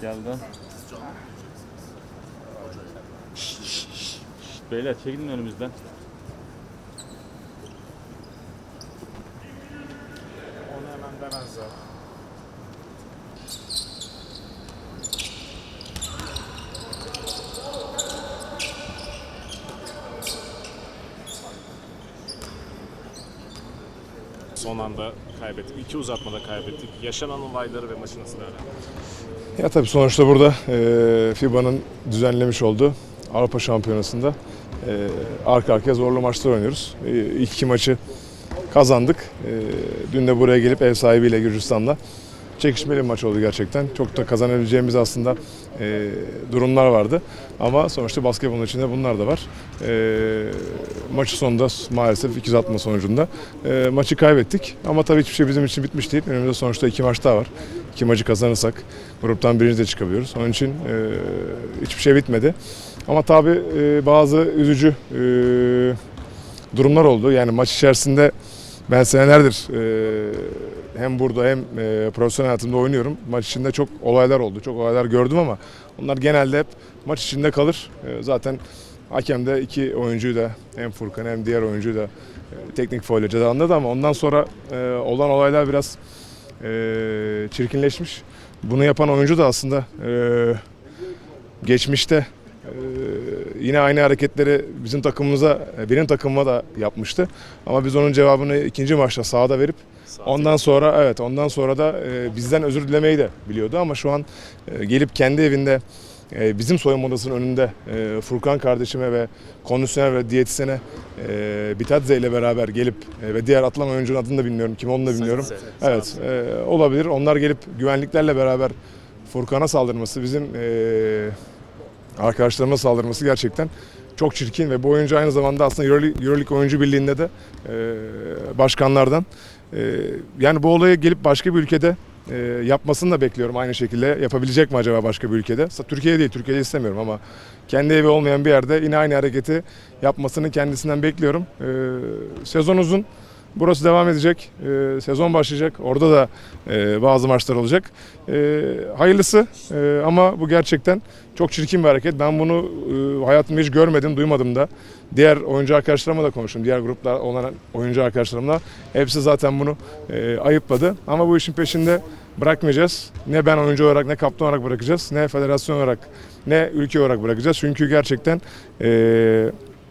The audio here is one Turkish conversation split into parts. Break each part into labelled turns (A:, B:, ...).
A: Geldi. Beyler çekilin önümüzden.
B: Onu hemen demezler. Son anda kaybettik. İki uzatmada kaybettik. Yaşanan olayları ve maçı nasıl değerlendirdiniz?
C: Ya tabii sonuçta burada e, FIBA'nın düzenlemiş olduğu Avrupa Şampiyonası'nda e, arka arkaya zorlu maçlar oynuyoruz. E, ilk iki maçı kazandık. E, dün de buraya gelip ev sahibiyle Gürcistan'la çekişmeli bir maç oldu gerçekten. Çok da kazanabileceğimiz aslında e, durumlar vardı. Ama sonuçta basketbolun içinde bunlar da var. E, maçı sonunda maalesef ikiz atma sonucunda e, maçı kaybettik. Ama tabii hiçbir şey bizim için bitmiş değil. Önümüzde sonuçta iki maç daha var. İki maçı kazanırsak gruptan birinci de çıkabiliyoruz. Onun için e, hiçbir şey bitmedi. Ama tabii e, bazı üzücü e, durumlar oldu. Yani maç içerisinde ben senelerdir e, hem burada hem e, profesyonel hayatımda oynuyorum. Maç içinde çok olaylar oldu. Çok olaylar gördüm ama onlar genelde hep maç içinde kalır. E, zaten hakem de iki oyuncuyu da hem Furkan hem diğer oyuncuyu da e, teknik faule ceza anladı ama ondan sonra e, olan olaylar biraz e, çirkinleşmiş. Bunu yapan oyuncu da aslında e, geçmişte yine aynı hareketleri bizim takımımıza, benim takımıma da yapmıştı. Ama biz onun cevabını ikinci maçta sahada verip ondan sonra evet ondan sonra da e, bizden özür dilemeyi de biliyordu ama şu an e, gelip kendi evinde e, bizim soyunma odasının önünde Furkan kardeşime ve kondisyoner ve diyetisyene Bitadze ile beraber gelip ve diğer atlama oyuncunun adını da bilmiyorum kim onu da bilmiyorum. Evet olabilir. Onlar gelip güvenliklerle beraber Furkan'a saldırması bizim arkadaşlarıma saldırması gerçekten çok çirkin ve bu oyuncu aynı zamanda aslında Euroleague, Oyuncu Birliği'nde de e, başkanlardan. E, yani bu olayı gelip başka bir ülkede e, yapmasını da bekliyorum aynı şekilde. Yapabilecek mi acaba başka bir ülkede? Türkiye değil, Türkiye'de istemiyorum ama kendi evi olmayan bir yerde yine aynı hareketi yapmasını kendisinden bekliyorum. E, sezon uzun. Burası devam edecek. E, sezon başlayacak. Orada da e, bazı maçlar olacak. E, hayırlısı E, ama bu gerçekten çok çirkin bir hareket. Ben bunu e, hayatımda hiç görmedim, duymadım da. Diğer oyuncu arkadaşlarıma da konuştum. Diğer gruplar olan oyuncu arkadaşlarımla. Hepsi zaten bunu e, ayıpladı. Ama bu işin peşinde bırakmayacağız. Ne ben oyuncu olarak ne kaptan olarak bırakacağız. Ne federasyon olarak ne ülke olarak bırakacağız. Çünkü gerçekten e,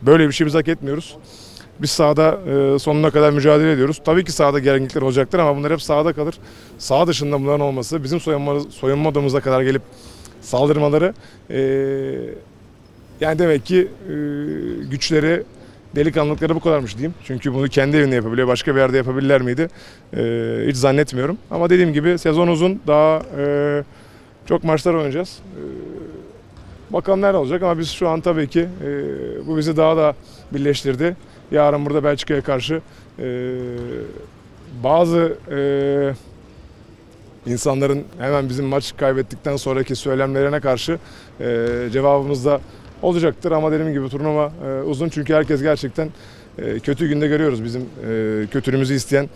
C: böyle bir şey biz hak etmiyoruz. Biz sahada e, sonuna kadar mücadele ediyoruz. Tabii ki sahada gerginlikler olacaktır ama bunlar hep sahada kalır. Sağ dışında bunların olması, bizim soyunma, soyunma odamıza kadar gelip saldırmaları e, yani demek ki e, güçleri, delikanlılıkları bu kadarmış diyeyim. Çünkü bunu kendi evinde yapabiliyor. Başka bir yerde yapabilirler miydi? E, hiç zannetmiyorum. Ama dediğim gibi sezon uzun. Daha e, çok maçlar oynayacağız. E, bakalım neler olacak ama biz şu an tabii ki e, bu bizi daha da birleştirdi. Yarın burada Belçika'ya karşı e, bazı e, insanların hemen bizim maç kaybettikten sonraki söylemlerine karşı e, cevabımız da olacaktır. Ama dediğim gibi turnuva e, uzun çünkü herkes gerçekten e, kötü günde görüyoruz bizim e, kötülüğümüzü isteyen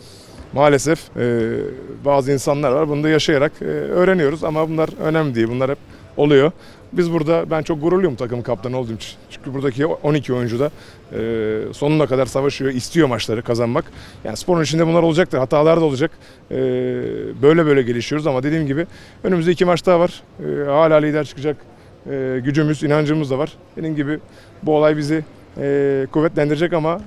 C: maalesef e, bazı insanlar var. Bunu da yaşayarak e, öğreniyoruz ama bunlar önemli değil. Bunlar hep oluyor. Biz burada ben çok gururluyum takım kaptanı olduğum için. Çünkü buradaki 12 oyuncu da e, sonuna kadar savaşıyor, istiyor maçları kazanmak. Yani sporun içinde bunlar olacaktır. Hatalar da olacak. E, böyle böyle gelişiyoruz ama dediğim gibi önümüzde iki maç daha var. E, hala lider çıkacak e, gücümüz, inancımız da var. Benim gibi bu olay bizi e, kuvvetlendirecek ama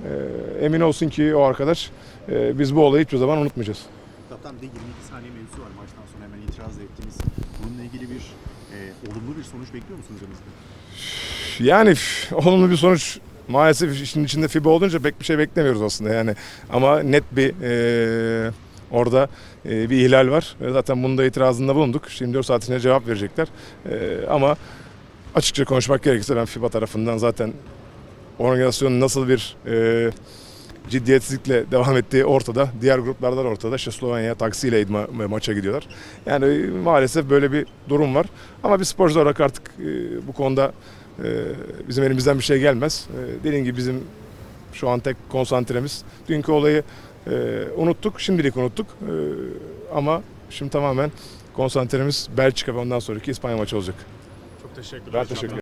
C: e, emin olsun ki o arkadaş e, biz bu olayı hiçbir zaman unutmayacağız.
D: Kaptan bir de 22 saniye mevzusu var maçtan sonra hemen itiraz da ettiniz. Bununla ilgili bir e, olumlu bir sonuç bekliyor musunuz elinizde?
C: Yani olumlu bir sonuç maalesef işin içinde FIBA olunca pek bir şey beklemiyoruz aslında yani. Ama net bir e, orada e, bir ihlal var. E, Zaten bunda itirazında bulunduk. Şimdi 4 saat içinde cevap verecekler. E, ama açıkça konuşmak gerekirse ben FIBA tarafından zaten organizasyonun nasıl bir e, ciddiyetsizlikle devam ettiği ortada. Diğer gruplardan ortada. İşte Slovenya taksiyle idma- maça gidiyorlar. Yani maalesef böyle bir durum var. Ama biz sporcular olarak artık e, bu konuda e, bizim elimizden bir şey gelmez. E, dediğim gibi bizim şu an tek konsantremiz. Dünkü olayı e, unuttuk. Şimdilik unuttuk. E, ama şimdi tamamen konsantremiz Belçika ve ondan sonraki İspanya maçı olacak.
B: Çok teşekkürler.
C: Ben teşekkür ederim.